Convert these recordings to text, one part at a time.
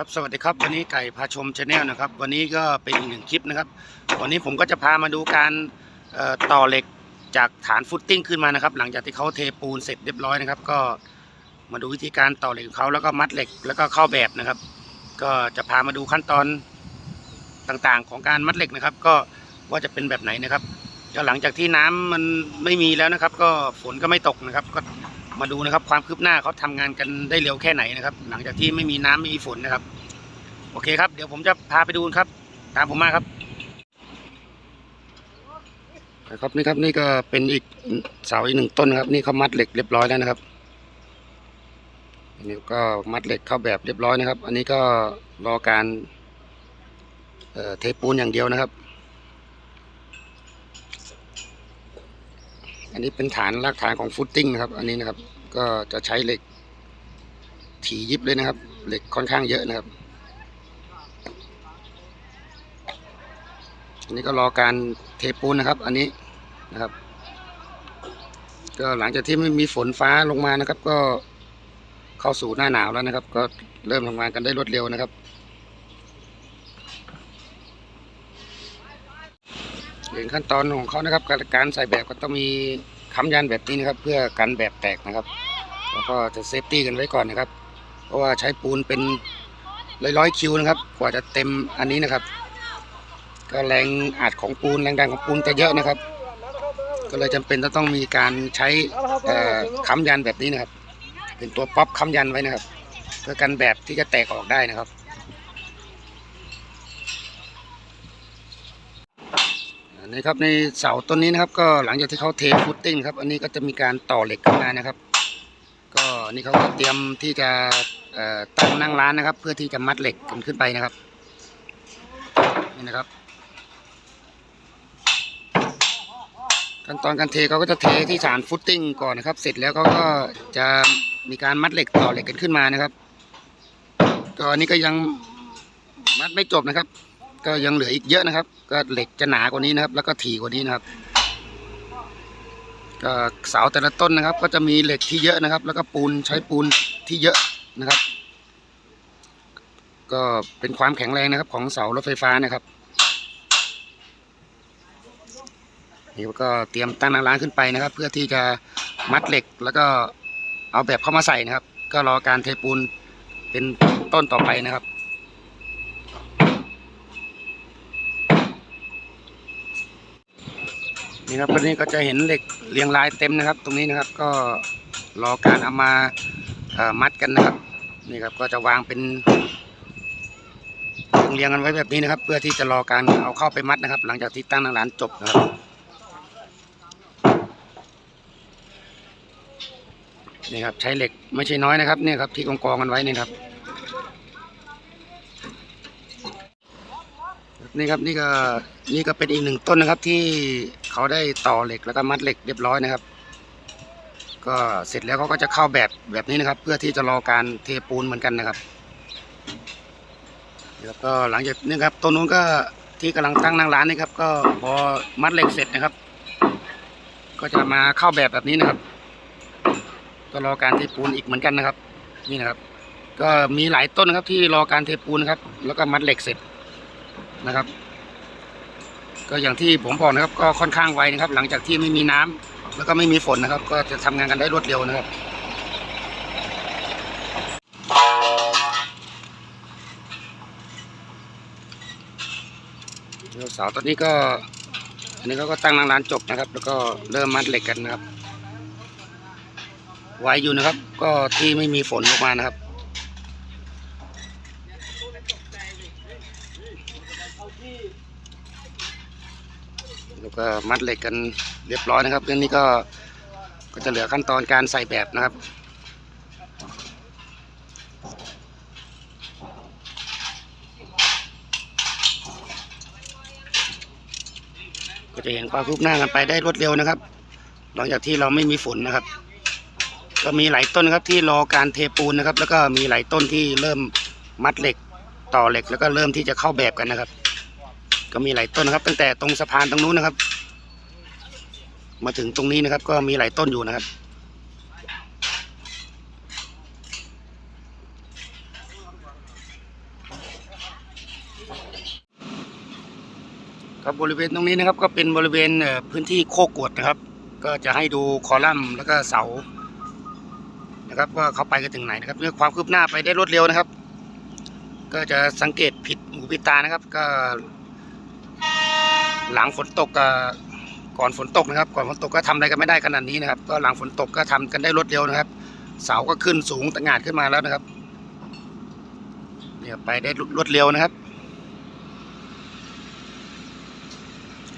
ครับสวัสดีครับวันนี้ไก่พาชมชาแนลนะครับ วันนี้ก็เป็นอีกหนึ่งคลิปนะครับ วันนี้ผมก็จะพามาดูการต่อเหล็กจากฐานฟุตติ้งขึ้นมานะครับ หลังจากที่เขาเทปูนเสร็จเรียบร้อยนะครับ ก็มาดูวิธีการต่อเหล็กของเขาแล้วก็มัดเหล็กแล้วก็เข้าแบบนะครับ ก็จะพามาดูขั้นตอนต่างๆ ของการมัดเหล็กนะครับ ก็ว่าจะเป็นแบบไหนนะครับก็หลังจากที่น้ำมันไม่มีแล้วนะครับ ก็ฝนก็ไม่ตกนะครับ ก็ มาดูนะครับ ความคืบหน้าเขาทำงานกันได้เร็วแค่ไหนนะครับ หลังจากที่ไม่มีน้ำไม่มีฝนนะครับ โอเคครับ เดี๋ยวผมจะพาไปดูครับ ตามผมมาครับครับนี่ครับนี่ก็เป็นอีกเสาอีกหนึ่งต้นครับ นี่เขามัดเหล็กเรียบร้อยแล้วนะครับอันนี้ก็มัดเหล็กเข้าแบบเรียบร้อยนะครับ อันนี้ก็รอการเเทปูนอย่างเดียวนะครับ อันนี้เป็นฐานรากฐานของฟุตติ้งนะครับ อันนี้นะครับ ก็จะใช้เหล็กถี่ยิบเลยนะครับ เหล็กค่อนข้างเยอะนะครับอันนี้ก็รอการเทปูนนะครับ อันนี้นะครับ ก็หลังจากที่ไม่มีฝนฟ้าลงมานะครับ ก็เข้าสู่หน้าหนาวแล้วนะครับ ก็เริ่มทำงานกันได้รวดเร็วนะครับ เห็นขั้นตอนของเขานะครับ การการใส่แบบก็ต้องมีค้ำยันแบบนี้นะครับ เพื่อกันแบบแตกนะครับ แล้วก็จะเซฟตี้กันไว้ก่อนนะครับ เพราะว่าใช้ปูนเป็นร้อยๆคิวนะครับ กว่าจะเต็มอันนี้นะครับ ก็แรงอัดของปูนแรงดันของปูนจะเยอะนะครับ ก็เลยจำเป็นจะต้องมีการใช้ค้ำยันแบบนี้นะครับ เป็นตัวป๊อปค้ำยันไว้นะครับ เพื่อกันแบบที่จะแตกออกได้นะครับอันนี้ครับในเสาต้นนี้นะครับก็หลังจากที่เขาเทฟุตติ้งครับอันนี้ก็จะมีการต่อเหล็กขึ้นมานะครับ นี่เขาก็เตรียมที่จะตั้งนั่งร้านนะครับ เพื่อที่จะมัดเหล็กกันขึ้นไปนะครับนี่นะครับขั้นตอนการเทเขาก็จะเทที่ฐานฟุตติ้งก่อนนะครับ เสร็จแล้วเขาก็จะมีการมัดเหล็กต่อเหล็กกันขึ้นมานะครับก็อันนี้ก็ยังมัดไม่จบนะครับ ก็ยังเหลืออีกเยอะนะครับ ก็เหล็กจะหนากว่านี้นะครับ แล้วก็ถี่กว่านี้นะครับ เสาแต่ละต้นนะครับ ก็จะมีเหล็กที่เยอะนะครับ แล้วก็ปูนใช้ปูนที่เยอะนะครับ ก็เป็นความแข็งแรงนะครับ ของเสารถไฟฟ้านะครับนี่ก็เตรียมตั้งนางร้านขึ้นไปนะครับ เพื่อที่จะมัดเหล็กแล้วก็เอาแบบเข้ามาใส่นะครับ ก็รอการเทปูนเป็นต้นต่อไปนะครับ นี่ครับวันนี้ก็จะเห็นเหล็กเรียงรายเต็มนะครับ ตรงนี้นะครับก็รอการเอามามัดกันนะครับ นี่ครับก็จะวางเป็นเรียงกันไว้แบบนี้นะครับ เพื่อที่จะรอการเอาเข้าไปมัดนะครับ หลังจากที่ตั้งนางร้านจบนะครับนี่ครับใช้เหล็กไม่ใช่น้อยนะครับเนี่ยครับที่กองกองกันไว้นี่ครับนี่ครับนี่ก็นี่ก็เป็นอีกหนึ่งต้นนะครับที่ เขาได้ต่อเหล็กแล้วก็มัดเหล็กเรียบร้อยนะครับ ก็เสร็จแล้วเขาก็จะเข้าแบบแบบนี้นะครับ เพื่อที่จะรอการเทปูนเหมือนกันนะครับแล้วก็หลังจากนี้ครับต้นนู้นก็ที่กำลังตั้งนั่งร้านนี่ครับ ก็พอมัดเหล็กเสร็จนะครับ ก็จะมาเข้าแบบแบบนี้นะครับก็รอการเทปูนอีกเหมือนกันนะครับ นี่นะครับ ก็มีหลายต้นนะครับที่รอการเทปูนนะครับ แล้วก็มัดเหล็กเสร็จนะครับ ก็อย่างที่ผมบอกนะครับ ก็ค่อนข้างไวนะครับ หลังจากที่ไม่มีน้ำแล้วก็ไม่มีฝนนะครับ ก็จะทำงานกันได้รวดเร็วนะครับเดี๋ยวสาต้นนี้ก็ อันนี้เขาก็ตั้งนางร้านจบนะครับ แล้วก็เริ่มมัดเหล็กกันนะครับ ไวอยู่นะครับ ก็ที่ไม่มีฝนลงมานะครับ แล้วก็มัดเหล็กกันเรียบร้อยนะครับเรื่องนี้ก็ก็จะเหลือขั้นตอนการใส่แบบนะครับก็จะเห็นความคืบหน้ากันไปได้รวดเร็วนะครับ หลังจากที่เราไม่มีฝนนะครับ ก็มีหลายต้นครับที่รอการเทปูนนะครับ แล้วก็มีหลายต้นที่เริ่มมัดเหล็กต่อเหล็กแล้วก็เริ่มที่จะเข้าแบบกันนะครับ ก็มีหลายต้นนะครับ ตั้งแต่ตรงสะพานตรงนู้นนะครับ มาถึงตรงนี้นะครับ ก็มีหลายต้นอยู่นะครับ ครับบริเวณตรงนี้นะครับ ก็เป็นบริเวณพื้นที่โคกวดนะครับ ก็จะให้ดูคอลัมน์แล้วก็เสานะครับว่าเขาไปกันถึงไหนนะครับเรื่องความคืบหน้าไปได้รวดเร็วนะครับ ก็จะสังเกตผิดหูผิดตานะครับ ก็ หลังฝนตกกับก่อนฝนตกนะครับ ก่อนฝนตกก็ทำอะไรกันไม่ได้ขนาดนี้นะครับ ก็หลังฝนตกก็ทำกันได้รวดเร็วนะครับ เสาก็ขึ้นสูงตะงหานขึ้นมาแล้วนะครับเนี่ยไปได้รวดเร็วนะครับ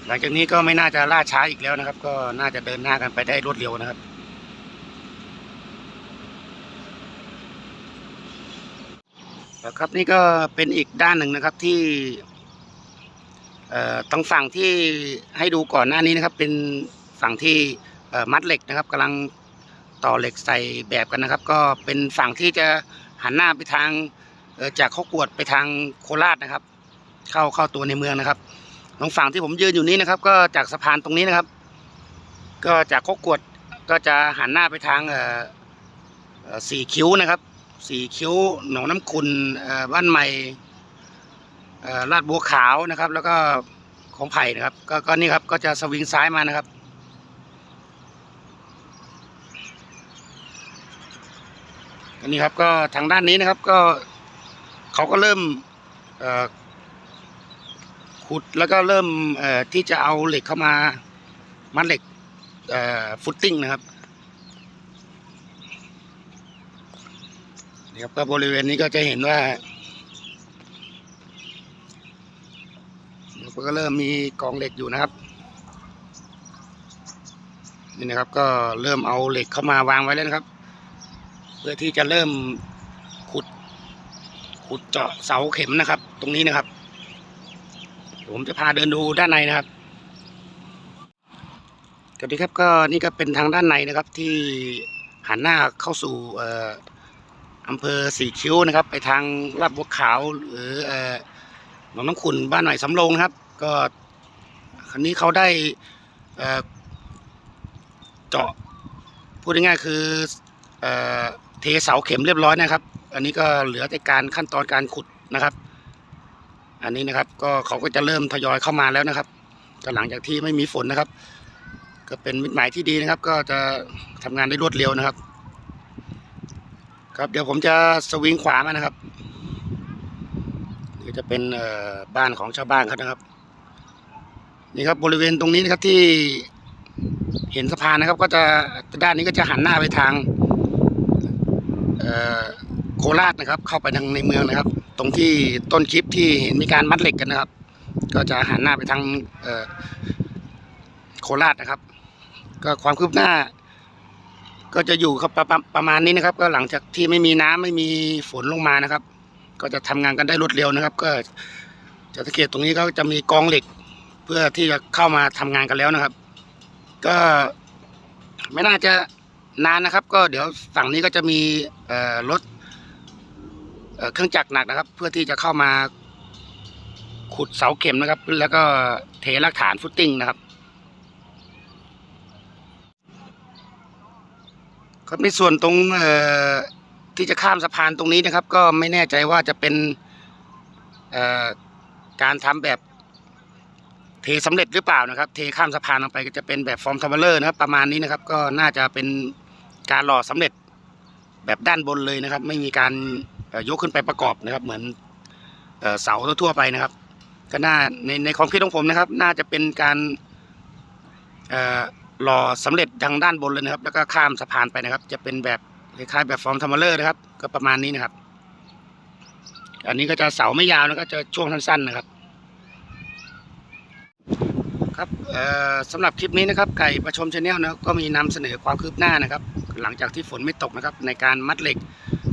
หลังจากนี้ก็ไม่น่าจะล่าช้าอีกแล้วนะครับ ก็น่าจะเดินหน้ากันไปได้รวดเร็วนะครับครับนี่ก็เป็นอีกด้านหนึ่งนะครับที่ เอ่องฝั่งที่ให้ดูก่อนหน้านี้นะครับ เป็นฝั่งที่มัดเหล็กนะครับกำลังต่อเหล็กใส่แบบกันนะครับ ก็เป็นฝั่งที่จะหันหน้าไปทางจากข้อกวดไปทางโคราชนะครับ เข้าเข้าตัวในเมืองนะครับตรงฝั่งที่ผมยืนอยู่นี้นะครับ ก็จากสะพานตรงนี้นะครับ ก็จากข้อกวดก็จะหันหน้าไปทางสี่คิ้วนะครับสี่คิ้วหนองน้ำคุณบ้านใหม่ ลาดบัวขาวนะครับ แล้วก็ของไผ่นะครับก็ก็นี่ครับก็จะสวิงซ้ายมานะครับ อันนี้ครับก็ทางด้านนี้นะครับก็เขาก็เริ่มขุดแล้วก็เริ่มที่จะเอาเหล็กเข้ามามัดเหล็กฟุตติ้งนะครับนี่ครับก็บริเวณนี้ก็จะเห็นว่า เดี๋ยวก็เริ่มมีกองเหล็กอยู่นะครับ นี่นะครับก็เริ่มเอาเหล็กเข้ามาวางไว้แล้วนะครับ เพื่อที่จะเริ่มขุด ขุดเจาะเสาเข็มนะครับ ตรงนี้นะครับ ผมจะพาเดินดูด้านในนะครับสวัสดีครับก็นี่ก็เป็นทางด้านในนะครับที่หันหน้าเข้าสู่อำเภอสีคิ้วนะครับ ไปทางลาดบัวขาวหรือหนองน้ำขุนบ้านหน่อยสำโรงครับ ก็คันนี้เขาได้เจาะพูดง่ายๆคือเอเทเสาเข็มเรียบร้อยนะครับ อันนี้ก็เหลือแต่การขั้นตอนการขุดนะครับ อันนี้นะครับก็เขาก็จะเริ่มทยอยเข้ามาแล้วนะครับก็หลังจากที่ไม่มีฝนนะครับ ก็เป็นมิตรหมายที่ดีนะครับ ก็จะทำงานได้รวดเร็วนะครับ ครับเดี๋ยวผมจะสวิงขวามานะครับนี่จะเป็นบ้านของชาวบ้านเขานะครับ นี่ครับบริเวณตรงนี้นะครับที่เห็นสะพานนะครับ ก็จะด้านนี้ก็จะหันหน้าไปทางโคราชนะครับ เข้าไปทางในเมืองนะครับ ตรงที่ต้นคลิปที่เห็นมีการมัดเหล็กกันนะครับ ก็จะหันหน้าไปทางโคราชนะครับ ก็ความคืบหน้า ก็จะอยู่ครับประประประมาณนี้นะครับ ก็หลังจากที่ไม่มีน้ำไม่มีฝนลงมานะครับ ก็จะทำงานกันได้รวดเร็วนะครับ ก็จะสังเกตตรงนี้ก็จะมีกองเหล็ก พื่อที่จะเข้ามาทำงานกันแล้วนะครับ ก็ไม่น่าจะนานนะครับ ก็เดี๋ยวฝั่งนี้ก็จะมีรถเเครื่องจักรหนักนะครับ เพื่อที่จะเข้ามาขุดเสาเข็มนะครับ แล้วก็เทรากฐานฟุตติ้งนะครับครับในส่วนตรงที่จะข้ามสะพานตรงนี้นะครับ ก็ไม่แน่ใจว่าจะเป็นการทำแบบ เทสำเร็จหรือเปล่านะครับ เทข้ามสะพานลงไปก็จะเป็นแบบฟอร์มทาวเวลอร์นะครับประมาณนี้นะครับ ก็น่าจะเป็นการหล่อสำเร็จแบบด้านบนเลยนะครับ ไม่มีการยกขึ้นไปประกอบนะครับ เหมือนเสาทั่วไปนะครับ ก็น่าในในความคิดของผมนะครับ น่าจะเป็นการหล่อสำเร็จทางด้านบนเลยนะครับ แล้วก็ข้ามสะพานไปนะครับ จะเป็นแบบคล้ายๆแบบฟอร์มทัมเมอร์นะครับ ก็ประมาณนี้นะครับ อันนี้ก็จะเสาไม่ยาวนะก็จะช่วงสั้นๆนะครับ ครับสำหรับคลิปนี้นะครับไก่ประชมชาแนลนะก็มีนำเสนอความคืบหน้านะครับ หลังจากที่ฝนไม่ตกนะครับ ในการมัดเหล็ก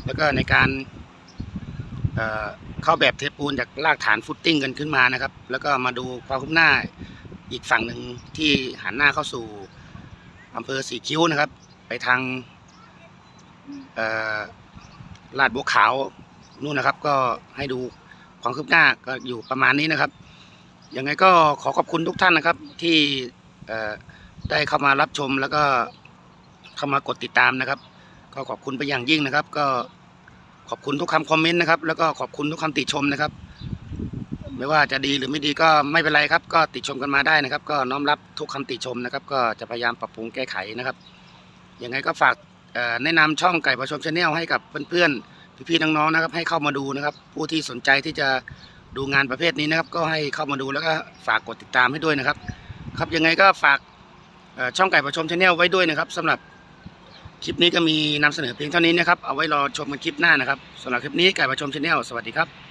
แล้วก็ในการเเข้าแบบเทปูนจากรากฐานฟุตติ้งกันขึ้นมานะครับ แล้วก็มาดูความคืบหน้าอีกฝั่งหนึ่งที่หันหน้าเข้าสู่อำเภอสีคิ้วนะครับ ไปทางลาดบัวขาวนู่นนะครับ ก็ให้ดูความคืบหน้าก็อยู่ประมาณนี้นะครับ ยังไงก็ขอขอบคุณทุกท่านนะครับ ที่ได้เข้ามารับชมแล้วก็เข้ามากดติดตามนะครับ ก็ขอบคุณไปอย่างยิ่งนะครับ ก็ขอบคุณทุกคำคอมเมนต์นะครับ แล้วก็ขอบคุณทุกคำติชมนะครับ ไม่ว่าจะดีหรือไม่ดีก็ไม่เป็นไรครับ ก็ติชมกันมาได้นะครับ ก็น้อมรับทุกคำติชมนะครับ ก็จะพยายามปรับปรุงแก้ไขนะครับยังไงก็ฝากแนะนำช่องไก่ประชมชาแนลให้กับเพื่อนๆพี่ๆน้องๆนะครับ ให้เข้ามาดูนะครับ ผู้ที่สนใจที่จะ ดูงานประเภทนี้นะครับ ก็ให้เข้ามาดูแล้วก็ฝากกดติดตามให้ด้วยนะครับ ครับยังไงก็ฝากช่องไก่ประชมชาแนลไว้ด้วยนะครับสำหรับคลิปนี้ก็มีนำเสนอเพียงเท่านี้นะครับ เอาไว้รอชมกันคลิปหน้านะครับสำหรับคลิปนี้ไก่ประชมชาแนลสวัสดีครับ